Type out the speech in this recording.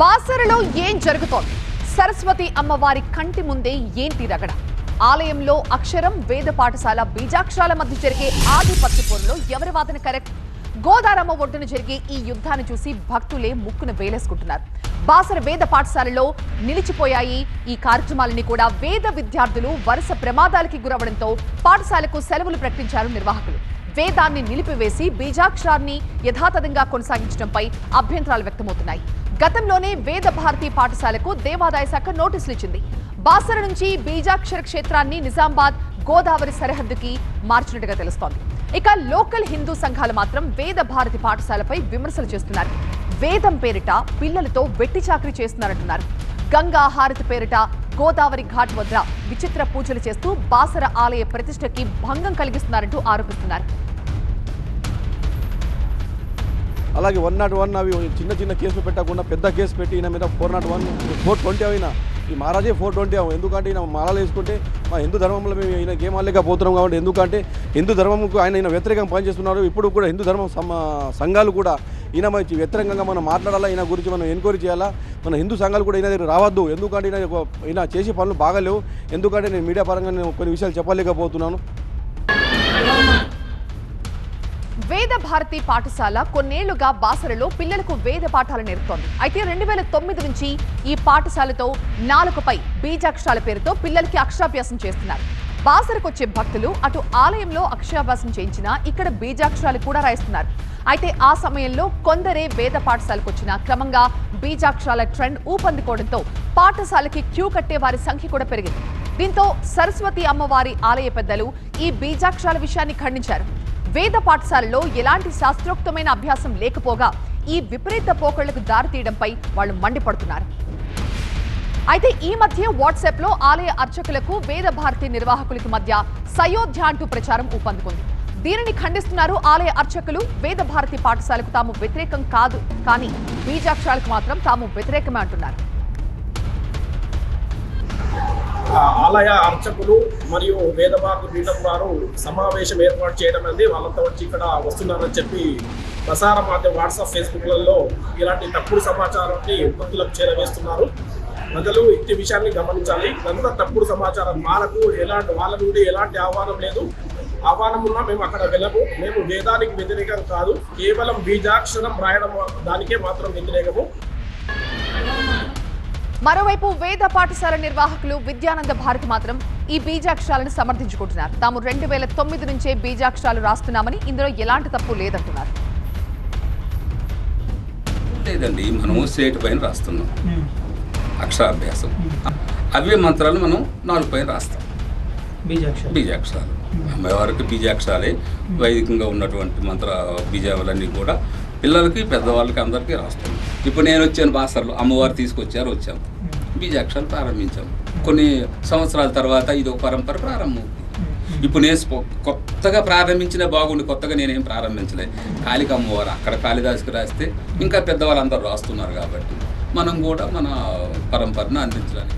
బాసరలో ఏం జరుగుతోంది? సరస్వతి అమ్మవారి కంటి ముందే ఏంటి రగడ? ఆలయంలో అక్షరం వేద పాఠశాల బీజాక్షరాల మధ్య జరిగే ఆధిపత్య పోరులో ఎవరి వాదన కరెక్ట్? గోదారమ్మ ఒడ్డున జరిగే ఈ యుద్ధాన్ని చూసి భక్తులే ముక్కున వేలేసుకుంటున్నారు. బాసర వేద పాఠశాలలో నిలిచిపోయాయి ఈ కార్యక్రమాలని కూడా వేద విద్యార్థులు వరుస ప్రమాదాలకి గురవడంతో పాఠశాలకు సెలవులు ప్రకటించారు నిర్వాహకులు. వేదాన్ని నిలిపివేసి బీజాక్షరాన్ని యథాతథంగా కొనసాగించడంపై అభ్యంతరాలు వ్యక్తమవుతున్నాయి. గతంలోనే వేద భారతి పాఠశాలకు దేవాదాయ శాఖ నోటీసులు ఇచ్చింది. బాసర నుంచి బీజాక్షర క్షేత్రాన్ని నిజామాబాద్ గోదావరి సరిహద్దుకి మార్చినట్టుగా తెలుస్తోంది. ఇక లోకల్ హిందూ సంఘాలు మాత్రం వేద భారతి పాఠశాలపై విమర్శలు చేస్తున్నారు. వేదం పేరిట పిల్లలతో వెట్టి చాకరీ చేస్తున్నారంటున్నారు. గంగా హారతి పేరిట గోదావరి ఘాట్ వద్ద విచిత్ర పూజలు చేస్తూ బాసర ఆలయ ప్రతిష్టకి భంగం కలిగిస్తున్నారంటూ ఆరోపిస్తున్నారు. అలాగే వన్ నాట్ వన్ అవి చిన్న చిన్న కేసులు పెట్టకుండా పెద్ద కేసు పెట్టి ఈయన మీద four not one four twenty అయినా. ఈ మహారాజే ఫోర్ ట్వంటీ అవ్వం. ఎందుకంటే ఈయన మాలలు వేసుకుంటే మా హిందూ ధర్మంలో మేము ఈయన గేమ్ ఆడలేకపోతున్నాం కాబట్టి ఎందుకంటే హిందూ ధర్మంకు ఆయన ఈయన వ్యతిరేకంగా పనిచేస్తున్నారు. ఇప్పుడు కూడా హిందూ ధర్మం సంఘాలు కూడా ఈయన మంచి వ్యతిరేకంగా మనం మాట్లాడాలా? ఈయన గురించి మనం ఎంక్వైరీ చేయాలా? మన హిందూ సంఘాలు కూడా ఈయన దగ్గర రావద్దు. ఎందుకంటే ఈయన ఈయన చేసే పనులు బాగాలేవు. ఎందుకంటే నేను మీడియా పరంగా నేను కొన్ని విషయాలు చెప్పలేకపోతున్నాను. వేద భారతి పాఠశాల కొన్నేళ్ళుగా బాసరలో పిల్లలకు వేద పాఠాలు నేర్పుతోంది. అయితే రెండు వేల తొమ్మిది నుంచి ఈ పాఠశాలతో నాలుకపై బీజాక్షరాల పేరుతో పిల్లలకి అక్షరాభ్యాసం చేస్తున్నారు. బాసరకొచ్చే భక్తులు అటు ఆలయంలో అక్షరాభ్యాసం చేయించినా ఇక్కడ బీజాక్షరాలు కూడా రాయిస్తున్నారు. అయితే ఆ సమయంలో కొందరే వేద పాఠశాలకు వచ్చిన క్రమంగా బీజాక్షరాల ట్రెండ్ ఊపందుకోవడంతో పాఠశాలకి క్యూ కట్టే వారి సంఖ్య కూడా పెరిగింది. దీంతో సరస్వతి అమ్మవారి ఆలయ పెద్దలు ఈ బీజాక్షరాల విషయాన్ని ఖండించారు. వేద పాఠశాలలో ఎలాంటి శాస్త్రోక్తమైన అభ్యాసం లేకపోగా ఈ విపరీత పోకళ్ళకు దారితీయడంపై వాళ్ళు మండిపడుతున్నారు. అయితే ఈ మధ్య వాట్సాప్లో ఆలయ అర్చకులకు వేద భారతి నిర్వాహకులకి మధ్య సయోధ్య అంటూ ప్రచారం ఊపందుకుంది. దీనిని ఖండిస్తున్నారు ఆలయ అర్చకులు. వేద భారతి పాఠశాలకు తాము వ్యతిరేకం కాదు కానీ బీజాక్షరాలకు మాత్రం తాము వ్యతిరేకమే అంటున్నారు. ఆలయ అర్చకులు మరియు వేదభారతి పీఠం వారు సమావేశం ఏర్పాటు చేయడం అనేది వాళ్ళంతా వచ్చి ఇక్కడ వస్తున్నారని చెప్పి ప్రసార మాధ్యమ వాట్సాప్ ఫేస్బుక్లలో ఇలాంటి తప్పుడు సమాచారాన్ని భక్తులకు చేరవేస్తున్నారు. ప్రజలు ఇట్టి విషయాన్ని గమనించాలి. ఇదంతా తప్పుడు సమాచారం. మనకు ఎలాంటి వాళ్ళ నుండి ఎలాంటి ఆహ్వానం లేదు. ఆహ్వానం ఉన్నా మేము అక్కడ వెళ్ళము. మేము వేదానికి వ్యతిరేకం కాదు. కేవలం బీజాక్షరం రాయడం దానికే మాత్రం వ్యతిరేకము. మరోవైపు వేద పాఠశాల నిర్వాహకులు విద్యానంద భారతి మాత్రం ఈ బీజాక్షరాలను సమర్థించుకుంటున్నారు. తాము రెండు వేల తొమ్మిది నుంచే బీజాక్షరాలు రాస్తున్నామని ఇందులో ఎలాంటి తప్పు లేదంటున్నారు. లేదండి మనము స్లేట్ పైన రాస్తున్నాం. అక్షరాభ్యాసం. అవే మంత్రాలు మనం నాలుగు పైన రాస్తాం. బీజాక్షరం బీజాక్షరాలు. అమ్మవారికి బీజాక్షరాలే వైదికంగా ఉన్నటువంటి మంత్ర బీజాలన్నీ కూడా పిల్లలకి పెద్దవాళ్ళకి అందరికీ రాస్తాం. ఇప్పుడు నేను వచ్చాను బాసర్లో అమ్మవారు తీసుకొచ్చారు వచ్చాము బీజాక్షరాలు ప్రారంభించాము కొన్ని సంవత్సరాల తర్వాత ఇది ఒక పరంపర ప్రారంభమవుతుంది ఇప్పుడు నేను కొత్తగా ప్రారంభించిన బాగుండి కొత్తగా నేనేం ప్రారంభించలేదు కాళిక అమ్మవారు అక్కడ కాళిదాసుకి రాస్తే ఇంకా పెద్దవాళ్ళందరూ రాస్తున్నారు కాబట్టి మనం కూడా మన పరంపరను అందించడానికి